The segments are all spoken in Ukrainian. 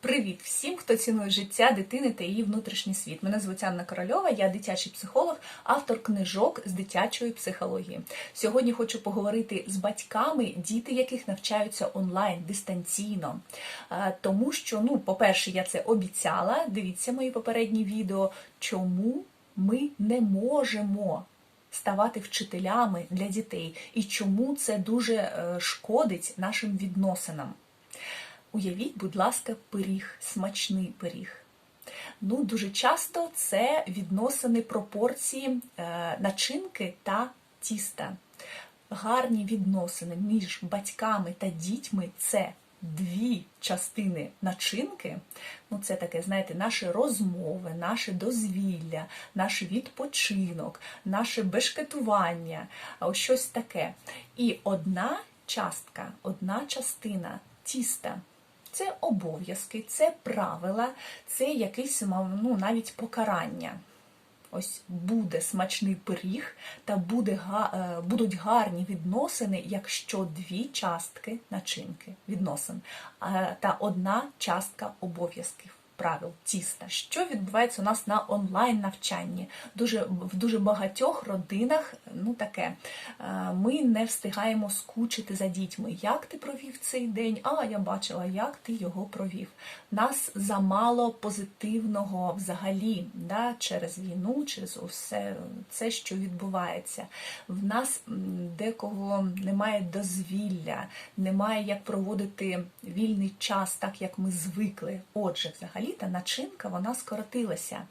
Привіт всім, хто цінує життя дитини та її внутрішній світ. Мене звуть Анна Корольова, я дитячий психолог, автор книжок з дитячої психології. Сьогодні хочу поговорити з батьками, діти яких навчаються онлайн дистанційно. Е, Тому що, ну, по-перше, я це обіцяла. Дивіться мої попередні відео, чому ми не можемо. Ставати вчителями для дітей і чому це дуже е, шкодить нашим відносинам. Уявіть, будь ласка, пиріг, смачний пиріг. Ну, дуже часто це відносини пропорції е, начинки та тіста. Гарні відносини між батьками та дітьми це дві частини начинки. Ну, це таке, знаєте, наші розмови, наше дозвілля, наш відпочинок, наше бешкетування, ось щось таке. І одна частка, одна частина тіста. Це обов'язки, це правила, це якесь ну, навіть покарання. Ось буде смачний пиріг та буде, е, будуть гарні відносини, якщо дві частки начинки відносин е, та одна частка обов'язків. Правил тіста, що відбувається у нас на онлайн навчанні. Дуже в дуже багатьох родинах ну таке. е, Ми не встигаємо скучити за дітьми. Як ти провів цей день? А я бачила, як ти його провів. Нас замало позитивного взагалі, да, через війну, через усе це, що відбувається. В нас декого немає дозвілля, немає як проводити вільний час, так як ми звикли. Отже, взагалі та начинка вона скоротилася.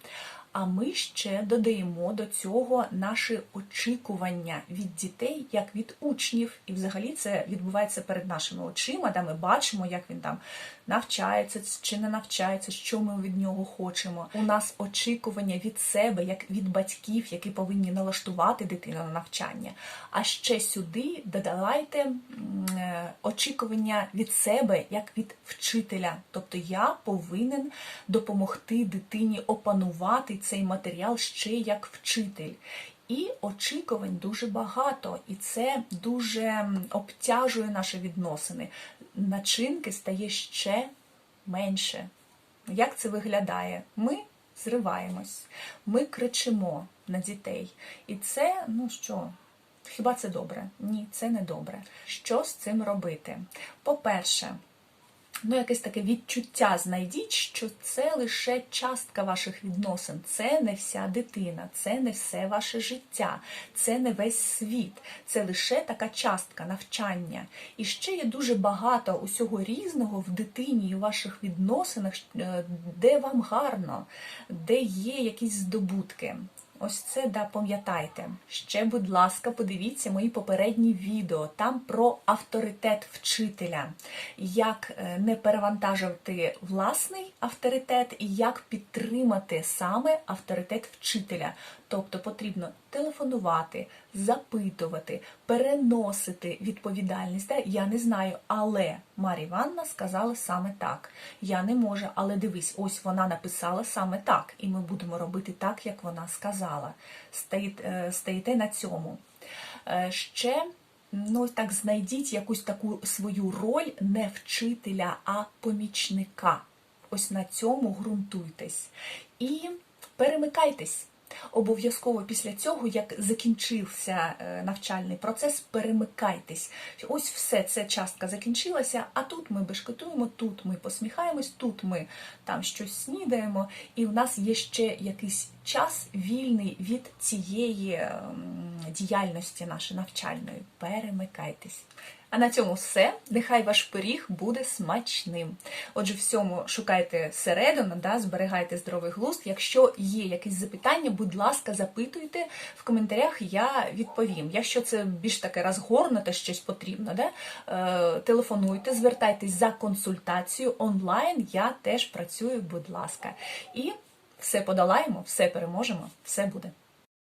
А ми ще додаємо до цього наші очікування від дітей, як від учнів, і взагалі це відбувається перед нашими очима, де ми бачимо, як він там навчається чи не навчається, що ми від нього хочемо. У нас очікування від себе, як від батьків, які повинні налаштувати дитину на навчання. А ще сюди додавайте очікування від себе, як від вчителя. Тобто я повинен допомогти дитині опанувати цей матеріал ще як вчитель. І очікувань дуже багато, і це дуже обтяжує наші відносини. Начинки стає ще менше. Як це виглядає? Ми зриваємось, ми кричимо на дітей. І це, ну що, хіба це добре? Ні, це не добре. Що з цим робити? По-перше, ну, якесь таке відчуття знайдіть, що це лише частка ваших відносин, це не вся дитина, це не все ваше життя, це не весь світ, це лише така частка навчання. І ще є дуже багато усього різного в дитині і у ваших відносинах, е, де вам гарно, де є якісь здобутки. Ось це да пам'ятайте. Ще, будь ласка, подивіться мої попередні відео. Там про авторитет вчителя, як е, не перевантажувати власний авторитет і як підтримати саме авторитет вчителя. Тобто потрібно телефонувати, запитувати, переносити відповідальність. Да, Я не знаю, але Марія Івановна сказала саме так. Я не можу, але дивись, ось вона написала саме так, і ми будемо робити так, як вона сказала. Стоїте, стоїте на цьому. Е, Ще ну так знайдіть якусь таку свою роль не вчителя, а помічника. Ось на цьому ґрунтуйтесь. І перемикайтесь. Обов'язково після цього, як закінчився е, навчальний процес, перемикайтесь. Ось все, ця частка закінчилася, а тут ми бешкетуємо, тут ми посміхаємось, тут ми там щось снідаємо, і в нас є ще якийсь час вільний від цієї ем, діяльності нашої навчальної. Перемикайтесь. А на цьому все. Нехай ваш пиріг буде смачним. Отже, всьому шукайте середину, да, зберігайте здоровий глузд. Якщо є якісь запитання, будь ласка, запитуйте в коментарях, я відповім. Якщо це більш таке розгорнуте, щось потрібно, да, е, телефонуйте, звертайтесь за консультацією онлайн. Я теж працюю, будь ласка. І все подолаємо, все переможемо, все буде.